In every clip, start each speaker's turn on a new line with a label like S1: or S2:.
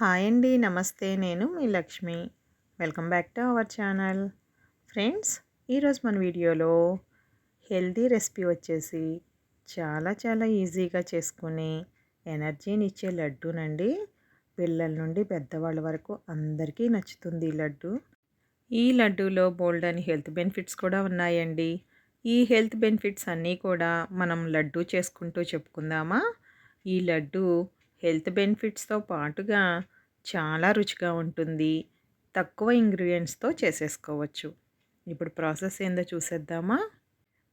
S1: Hi అండి నమస్తే. నేను మీ Lakshmi. Welcome back to our channel. Friends ఈరోజు మన వీడియోలో హెల్తీ రెసిపీ వచ్చేసి చాలా చాలా ఈజీగా చేసుకునే ఎనర్జీని ఇచ్చే లడ్డూనండి. పిల్లల నుండి పెద్దవాళ్ళ వరకు అందరికీ నచ్చుతుంది ఈ లడ్డు. ఈ లడ్డూలో బోల్డ్ అని హెల్త్ బెనిఫిట్స్ కూడా ఉన్నాయండి. ఈ హెల్త్ బెనిఫిట్స్ అన్నీ కూడా మనం లడ్డు చేసుకుంటూ చెప్పుకుందామా? ఈ లడ్డు హెల్త్ బెనిఫిట్స్తో పాటుగా చాలా రుచిగా ఉంటుంది. తక్కువ ఇంగ్రీడియంట్స్తో చేసేసుకోవచ్చు. ఇప్పుడు ప్రాసెస్ ఏందో చూసేద్దామా?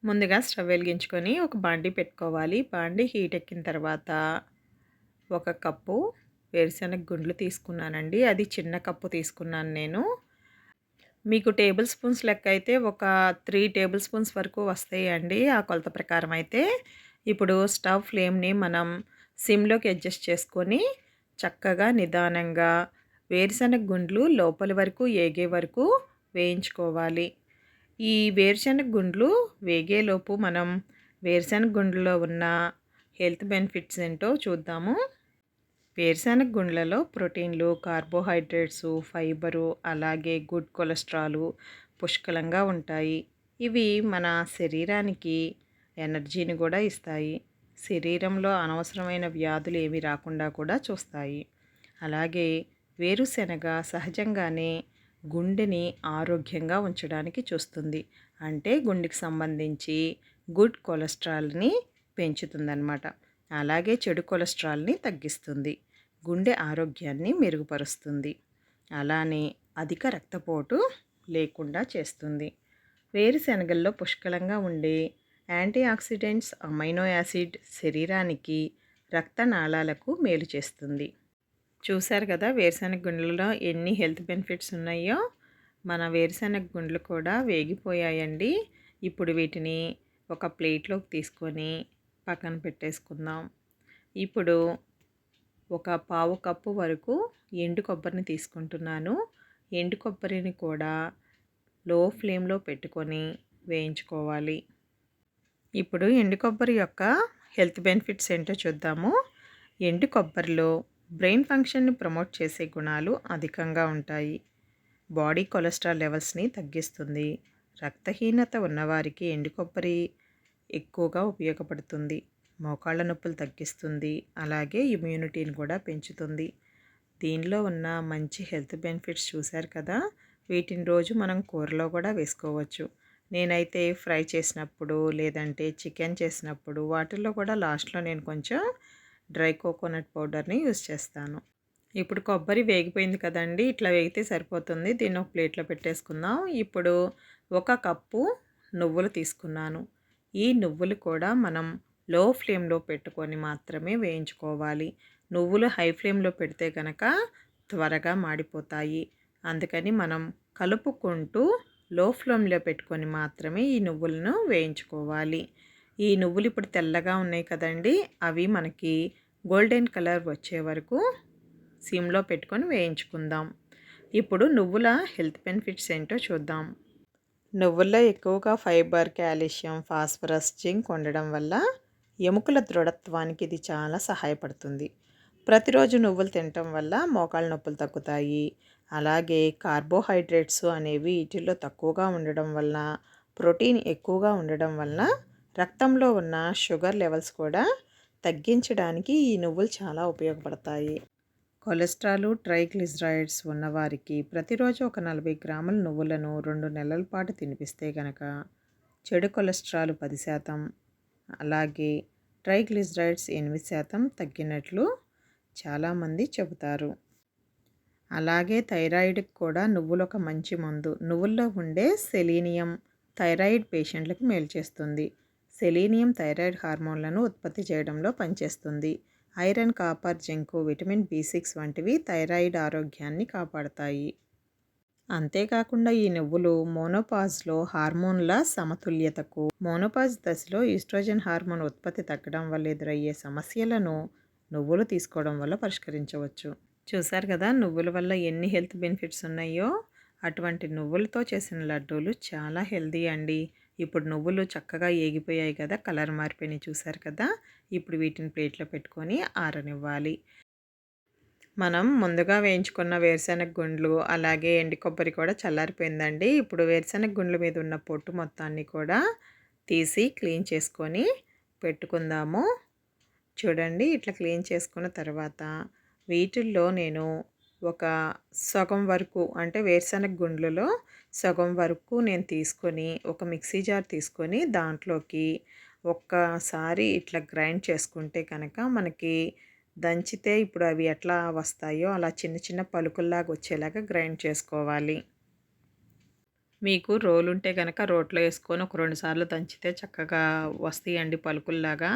S1: ముందుగా స్టవ్ వెలిగించుకొని ఒక బాండీ పెట్టుకోవాలి. బాండీ హీట్ ఎక్కిన తర్వాత ఒక కప్పు వేరుశనగ గుండ్లు తీసుకున్నానండి. అది చిన్న కప్పు తీసుకున్నాను నేను. మీకు టేబుల్ స్పూన్స్ లెక్క అయితే ఒక త్రీ టేబుల్ స్పూన్స్ వరకు వస్తాయండి. ఆ కొలత ప్రకారం అయితే. ఇప్పుడు స్టవ్ ఫ్లేమ్ని మనం సిమ్లోకి అడ్జస్ట్ చేసుకొని చక్కగా నిదానంగా వేరుశనగ గుండ్లు లోపలి వరకు ఏగే వరకు వేయించుకోవాలి. ఈ వేరుశనగ గుండ్లు వేగేలోపు మనం వేరుశనగ గుండ్లలో ఉన్న హెల్త్ బెనిఫిట్స్ ఏంటో చూద్దాము. వేరుశనగ గుండ్లలో ప్రోటీన్లు కార్బోహైడ్రేట్స్ ఫైబరు అలాగే గుడ్ కొలెస్ట్రాలు పుష్కలంగా ఉంటాయి. ఇవి మన శరీరానికి ఎనర్జీని కూడా ఇస్తాయి. శరీరంలో అనవసరమైన వ్యాధులు ఏవి రాకుండా కూడా చూస్తాయి. అలాగే వేరుశెనగ సహజంగానే గుండెని ఆరోగ్యంగా ఉంచడానికి చూస్తుంది. అంటే గుండెకి సంబంధించి గుడ్ కొలెస్ట్రాల్ని పెంచుతుందన్నమాట. అలాగే చెడు కొలెస్ట్రాల్ని తగ్గిస్తుంది. గుండె ఆరోగ్యాన్ని మెరుగుపరుస్తుంది. అలానే అధిక రక్తపోటు లేకుండా చేస్తుంది. వేరుశెనగల్లో పుష్కలంగా ఉండే యాంటీ ఆక్సిడెంట్స్ అమైనో యాసిడ్ శరీరానికి రక్తనాళాలకు మేలు చేస్తుంది. చూశారు కదా వేరుశెనగ గుండెలలో ఎన్ని హెల్త్ బెనిఫిట్స్ ఉన్నాయో? మన వేరుశెనగ గుండెలు కూడా వేగిపోయాయండి. ఇప్పుడు వీటిని ఒక ప్లేట్లోకి తీసుకొని పక్కన పెట్టేసుకుందాం. ఇప్పుడు ఒక పావు కప్పు వరకు ఎండు కొబ్బరిని తీసుకుంటున్నాను. ఎండు కొబ్బరిని కూడా లో ఫ్లేమ్లో పెట్టుకొని వేయించుకోవాలి. ఇప్పుడు ఎండు కొబ్బరి యొక్క హెల్త్ బెనిఫిట్స్ ఏంటో చూద్దాము. ఎండు కొబ్బరిలో బ్రెయిన్ ఫంక్షన్ని ప్రమోట్ చేసే గుణాలు అధికంగా ఉంటాయి. బాడీ కొలెస్ట్రాల్ లెవెల్స్ని తగ్గిస్తుంది. రక్తహీనత ఉన్నవారికి ఎండు కొబ్బరి ఎక్కువగా ఉపయోగపడుతుంది. మోకాళ్ళ నొప్పులు తగ్గిస్తుంది. అలాగే ఇమ్యూనిటీని కూడా పెంచుతుంది. దీనిలో ఉన్న మంచి హెల్త్ బెనిఫిట్స్ చూశారు కదా? వీటిని రోజు మనం కూరలో కూడా వేసుకోవచ్చు. నేనైతే ఫ్రై చేసినప్పుడు లేదంటే చికెన్ చేసినప్పుడు వాటిల్లో కూడా లాస్ట్లో నేను కొంచెం డ్రై కోకోనట్ పౌడర్ని యూస్ చేస్తాను. ఇప్పుడు కొబ్బరి వేగిపోయింది కదండి ఇట్లా వేగితే సరిపోతుంది. దీన్ని ఒక ప్లేట్లో పెట్టేసుకుందాం. ఇప్పుడు ఒక కప్పు నువ్వులు తీసుకున్నాను. ఈ నువ్వులు కూడా మనం లో ఫ్లేమ్లో పెట్టుకొని మాత్రమే వేయించుకోవాలి. నువ్వులు హై ఫ్లేమ్లో పెడితే కనుక త్వరగా మాడిపోతాయి. అందుకని మనం కలుపుకుంటూ లో ఫ్లేమ్లో పెట్టుకొని మాత్రమే ఈ నువ్వులను వేయించుకోవాలి. ఈ నువ్వులు ఇప్పుడు తెల్లగా ఉన్నాయి కదండి అవి మనకి గోల్డెన్ కలర్ వచ్చే వరకు సిమ్లో పెట్టుకొని వేయించుకుందాం. ఇప్పుడు నువ్వుల హెల్త్ బెనిఫిట్స్ ఏంటో చూద్దాం. నువ్వుల్లో ఎక్కువగా ఫైబర్ కాల్షియం ఫాస్ఫరస్ జింక్ ఉండడం వల్ల ఎముకల దృఢత్వానికి ఇది చాలా సహాయపడుతుంది. ప్రతిరోజు నువ్వులు తినటం వల్ల మోకాళ్ళ నొప్పులు తగ్గుతాయి. అలాగే కార్బోహైడ్రేట్స్ అనేవి వీటిల్లో తక్కువగా ఉండడం వల్ల ప్రోటీన్ ఎక్కువగా ఉండడం వలన రక్తంలో ఉన్న షుగర్ లెవెల్స్ కూడా తగ్గించడానికి ఈ నువ్వులు చాలా ఉపయోగపడతాయి. కొలెస్ట్రాల్ ట్రైగ్లిజరైడ్స్ ఉన్నవారికి ప్రతిరోజు ఒక నలభై గ్రాముల నువ్వులను రెండు నెలల పాటు తినిపిస్తే కనుక చెడు కొలెస్ట్రాల్ పది శాతం అలాగే ట్రైగ్లిజరైడ్స్ ఎనిమిది శాతం తగ్గినట్లు చాలామంది చెబుతారు. అలాగే థైరాయిడ్కి కూడా నువ్వులు ఒక మంచి మందు. నువ్వుల్లో ఉండే సెలీనియం థైరాయిడ్ పేషెంట్లకు మేలు చేస్తుంది. సెలీనియం థైరాయిడ్ హార్మోన్లను ఉత్పత్తి చేయడంలో పనిచేస్తుంది. Iron copper zinc vitamin B six వంటివి థైరాయిడ్ ఆరోగ్యాన్ని కాపాడతాయి. అంతేకాకుండా ఈ నువ్వులు మోనోపాజ్లో హార్మోన్ల సమతుల్యతకు మోనోపాజ్ దశలో ఈస్ట్రోజన్ హార్మోన్ ఉత్పత్తి తగ్గడం వల్ల ఎదురయ్యే సమస్యలను నువ్వులు తీసుకోవడం వల్ల పరిష్కరించవచ్చు. చూసారు కదా నువ్వుల వల్ల ఎన్ని హెల్త్ బెనిఫిట్స్ ఉన్నాయో? అటువంటి నువ్వులతో చేసిన లడ్డూలు చాలా హెల్దీ అండి. ఇప్పుడు నువ్వులు చక్కగా ఏగిపోయాయి కదా కలర్ మారిపోయినాయి చూసారు కదా ఇప్పుడు వీటిని ప్లేట్లో పెట్టుకొని ఆరనివ్వాలి. మనం ముందుగా వేయించుకున్న వేరుశెనగ గుండ్లు అలాగే ఎండి కొబ్బరి కూడా చల్లారిపోయిందండి. ఇప్పుడు వేరుశెనగ గుండ్ల మీద ఉన్న పొట్టు మొత్తాన్ని కూడా తీసి క్లీన్ చేసుకొని పెట్టుకుందాము. చూడండి ఇట్లా క్లీన్ చేసుకున్న తర్వాత వీటిల్లో నేను ఒక సగం వరకు అంటే వేరుశెనగ గుండ్లలో సగం వరకు నేను తీసుకొని ఒక మిక్సీ జార్ తీసుకొని దాంట్లోకి ఒక్కసారి ఇట్లా గ్రైండ్ చేసుకుంటే కనుక మనకి దంచితే ఇప్పుడు అవి ఎట్లా వస్తాయో అలా చిన్న చిన్న పలుకుల్లాగా వచ్చేలాగా గ్రైండ్ చేసుకోవాలి. మీకు రోలు ఉంటే కనుక రోట్లో వేసుకొని ఒక రెండు సార్లు దంచితే చక్కగా వస్తాయండి పలుకుల్లాగా.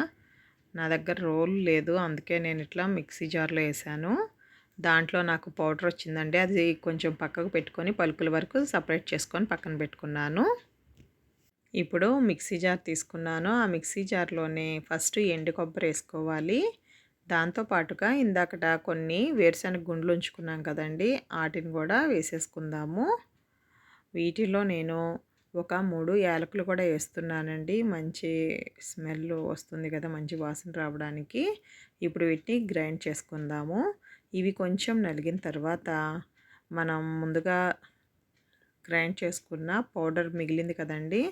S1: నా దగ్గర రోల్ లేదు. అందుకే నేను ఇట్లా మిక్సీ జార్లో వేసాను. దాంట్లో నాకు పౌడర్ వచ్చిందండి. అది కొంచెం పక్కకు పెట్టుకొని పలుకుల వరకు సపరేట్ చేసుకొని పక్కన పెట్టుకున్నాను. ఇప్పుడు మిక్సీ జార్ తీసుకున్నాను. ఆ మిక్సీ జార్లోనే ఫస్ట్ ఎండు కొబ్బరి వేసుకోవాలి. దాంతోపాటుగా ఇందాకట కొన్ని వేరుశనగ గుండ్లు ఉంచుకున్నాం కదండి. వాటిని కూడా వేసేసుకుందాము. వీటిలో నేను ఒక మూడు యాలకులు కూడా వేస్తున్నానండి. మంచి స్మెల్ వస్తుంది కదా మంచి వాసన రావడానికి. ఇప్పుడు వీటిని గ్రైండ్ చేసుకుందాము. ఇవి కొంచెం నలిగిన తర్వాత మనం ముందుగా గ్రైండ్ చేసుకున్న పౌడర్ మిగిలింది కదండి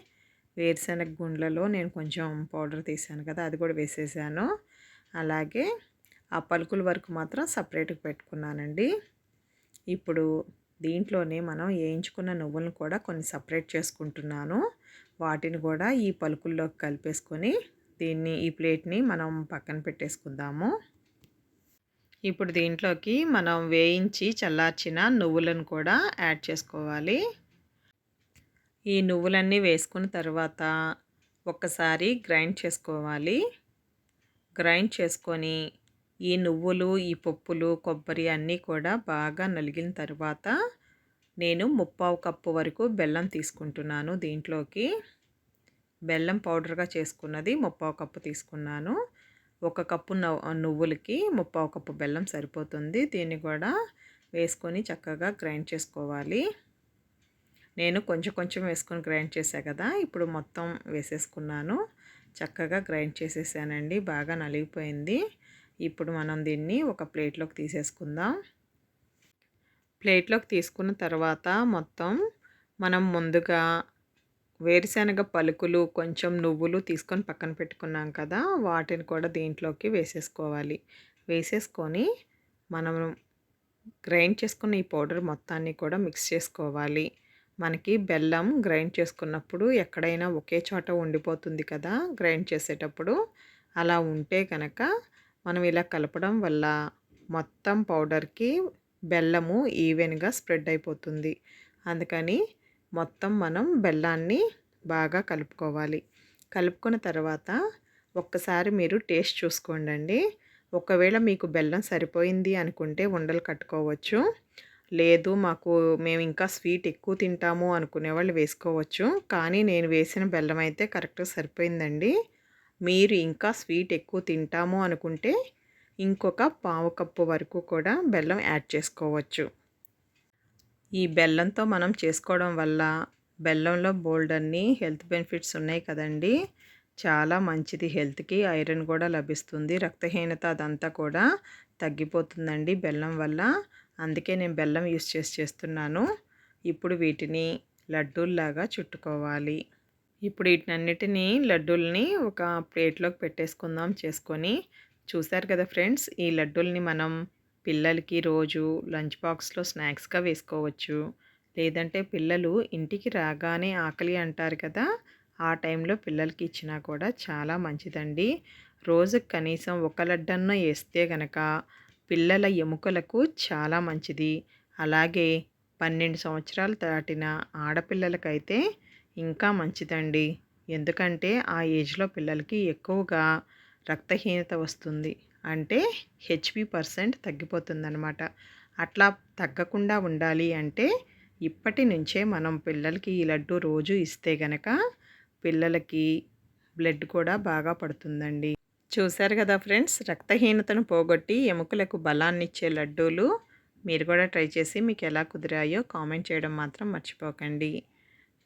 S1: వేరుశనగ గుండ్లలో నేను కొంచెం పౌడర్ తీసాను కదా అది కూడా వేసేసాను. అలాగే ఆ పలుకుల వరకు మాత్రం సపరేట్గా పెట్టుకున్నానండి. ఇప్పుడు దీంట్లోనే మనం వేయించుకున్న నువ్వులను కూడా కొన్ని సపరేట్ చేసుకుంటున్నాను. వాటిని కూడా ఈ పలుకుల్లోకి కలిపేసుకొని దీన్ని ఈ ప్లేట్ని మనం పక్కన పెట్టేసుకుందాము. ఇప్పుడు దీంట్లోకి మనం వేయించి చల్లార్చిన నువ్వులను కూడా యాడ్ చేసుకోవాలి. ఈ నువ్వులన్నీ వేసుకున్న తర్వాత ఒక్కసారి గ్రైండ్ చేసుకోవాలి. గ్రైండ్ చేసుకొని ఈ నువ్వులు ఈ పప్పులు కొబ్బరి అన్నీ కూడా బాగా నలిగిన తర్వాత నేను ముప్పావు కప్పు వరకు బెల్లం తీసుకుంటున్నాను దీంట్లోకి. బెల్లం పౌడర్గా చేసుకున్నది ముప్పావు కప్పు తీసుకున్నాను. ఒక కప్పు నువ్వులకి ముప్పావు కప్పు బెల్లం సరిపోతుంది. దీన్ని కూడా వేసుకొని చక్కగా గ్రైండ్ చేసుకోవాలి. నేను కొంచెం కొంచెం వేసుకొని గ్రైండ్ చేసా కదా ఇప్పుడు మొత్తం వేసేసుకున్నాను. చక్కగా గ్రైండ్ చేసేసానండి బాగా నలిగిపోయింది. ఇప్పుడు మనం దీన్ని ఒక ప్లేట్లోకి తీసేసుకుందాం. ప్లేట్లోకి తీసుకున్న తర్వాత మొత్తం మనం ముందుగా వేరుశనగ పలుకులు కొంచెం నువ్వులు తీసుకొని పక్కన పెట్టుకున్నాం కదా వాటిని కూడా దీంట్లోకి వేసేసుకోవాలి. వేసేసుకొని మనం గ్రైండ్ చేసుకున్న ఈ పౌడర్ మొత్తాన్ని కూడా మిక్స్ చేసుకోవాలి. మనకి బెల్లం గ్రైండ్ చేసుకున్నప్పుడు ఎక్కడైనా ఒకే చోట ఉండిపోతుంది కదా గ్రైండ్ చేసేటప్పుడు. అలా ఉంటే కనుక మనం ఇలా కలపడం వల్ల మొత్తం పౌడర్కి బెల్లము ఈవెన్గా స్ప్రెడ్ అయిపోతుంది. అందుకని మొత్తం మనం బెల్లాన్ని బాగా కలుపుకోవాలి. కలుపుకున్న తర్వాత ఒక్కసారి మీరు టేస్ట్ చూసుకోండి ఒకవేళ మీకు బెల్లం సరిపోయింది అనుకుంటే ఉండలు కట్టుకోవచ్చు. లేదు మాకు మేము ఇంకా స్వీట్ ఎక్కువ తింటాము అనుకునే వాళ్ళు వేసుకోవచ్చు. కానీ నేను వేసిన బెల్లం అయితే కరెక్ట్గా సరిపోయిందండి. మీరు ఇంకా స్వీట్ ఎక్కువ తింటాము అనుకుంటే ఇంకొక పావు కప్పు వరకు కూడా బెల్లం యాడ్ చేసుకోవచ్చు. ఈ బెల్లంతో మనం చేసుకోవడం వల్ల బెల్లంలో బోల్డ్ అన్ని హెల్త్ బెనిఫిట్స్ ఉన్నాయి కదండి. చాలా మంచిది. హెల్త్కి ఐరన్ కూడా లభిస్తుంది. రక్తహీనత అదంతా కూడా తగ్గిపోతుందండి బెల్లం వల్ల. అందుకే నేను బెల్లం యూస్ చేసి చేస్తున్నాను. ఇప్పుడు వీటిని లడ్డూల్లాగా చుట్టుకోవాలి. ఇప్పుడు వీటినన్నిటినీ లడ్డూల్ని ఒక ప్లేట్లోకి పెట్టేసుకుందాం చేసుకొని. చూశారు కదా ఫ్రెండ్స్ ఈ లడ్డూల్ని మనం పిల్లలకి రోజు లంచ్ బాక్స్లో స్నాక్స్గా వేసుకోవచ్చు. లేదంటే పిల్లలు ఇంటికి రాగానే ఆకలి అంటారు కదా ఆ టైంలో పిల్లలకి ఇచ్చినా కూడా చాలా మంచిదండి. రోజుకు కనీసం ఒక లడ్డన్న వేస్తే గనక పిల్లల ఎముకలకు చాలా మంచిది. అలాగే పన్నెండు సంవత్సరాలు దాటిన ఆడపిల్లలకైతే ఇంకా మంచిదండి. ఎందుకంటే ఆ ఏజ్లో పిల్లలకి ఎక్కువగా రక్తహీనత వస్తుంది. అంటే హెచ్పి పర్సెంట్ తగ్గిపోతుందనమాట అట్లా తగ్గకుండా ఉండాలి అంటే ఇప్పటి నుంచే మనం పిల్లలకి ఈ లడ్డు రోజు ఇస్తే గనక పిల్లలకి బ్లడ్ కూడా బాగా పడుతుందండి. చూశారు కదా ఫ్రెండ్స్ రక్తహీనతను పోగొట్టి ఎముకలకు బలాన్ని ఇచ్చే లడ్డూలు మీరు కూడా ట్రై చేసి మీకు ఎలా కుదిరాయో కామెంట్ చేయడం మాత్రం మర్చిపోకండి.